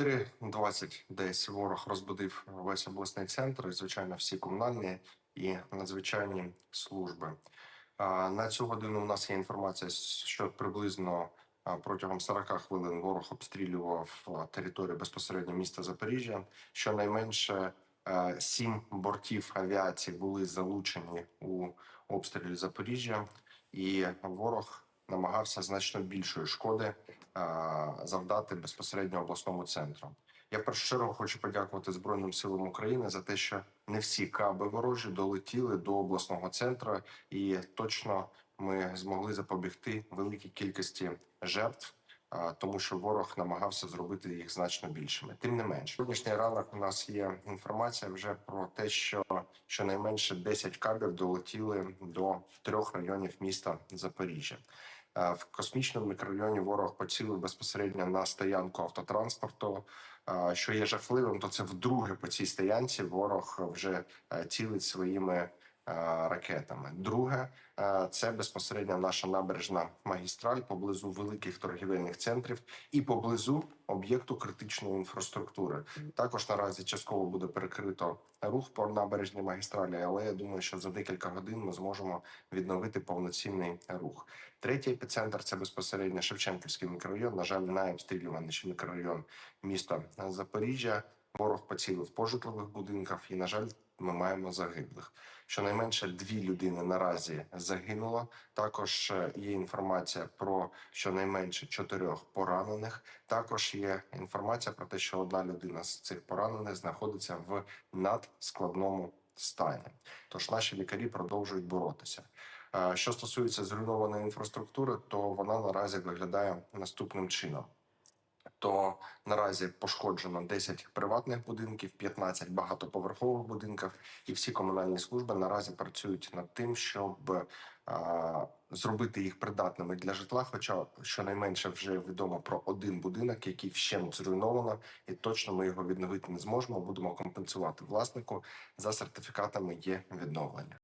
4.20 десь ворог розбудив весь обласний центр, і, звичайно, всі комунальні і надзвичайні служби. На цю годину у нас є інформація, що приблизно протягом 40 хвилин ворог обстрілював територію безпосередньо міста Запоріжжя. Щонайменше сім бортів авіації були залучені у обстрілі Запоріжжя, і ворог намагався значно більшої шкоди завдати безпосередньо обласному центру. Я в першу чергу хочу подякувати Збройним силам України за те, що не всі каби ворожі долетіли до обласного центру, і точно ми змогли запобігти великій кількості жертв, тому що ворог намагався зробити їх значно більшими. Тим не менш, сьогоднішній ранок у нас є інформація вже про те, що щонайменше 10 кабів долетіли до трьох районів міста Запоріжжя. В космічному мікрорайоні ворог поцілив безпосередньо на стоянку автотранспорту. Що є жахливим, то це вдруге по цій стоянці ворог вже цілить своїми ракетами. Друге, е, це безпосередньо наша набережна магістраль поблизу великих торгівельних центрів і поблизу об'єкту критичної інфраструктури. Також наразі частково буде перекрито рух по набережній магістралі, але я думаю, що за декілька годин ми зможемо відновити повноцінний рух. Третій епіцентр це безпосередньо Шевченківський мікрорайон. На жаль, найобстрілюваніший мікрорайон міста Запоріжжя. Ворог поцілив по житлових будинках, і на жаль, ми маємо загиблих. Щонайменше дві людини наразі загинуло. Також е, є інформація про щонайменше чотирьох поранених. Також є інформація про те, що одна людина з цих поранених знаходиться в надскладному стані. Тож наші лікарі продовжують боротися. Е, Що стосується зруйнованої інфраструктури, то вона наразі виглядає наступним чином. То наразі пошкоджено 10 приватних будинків, 15 багатоповерхових будинків, і всі комунальні служби наразі працюють над тим, щоб а, зробити їх придатними для житла. Хоча щонайменше вже відомо про один будинок, який вщент зруйновано, і точно ми його відновити не зможемо. Будемо компенсувати власнику за сертифікатами є відновлення.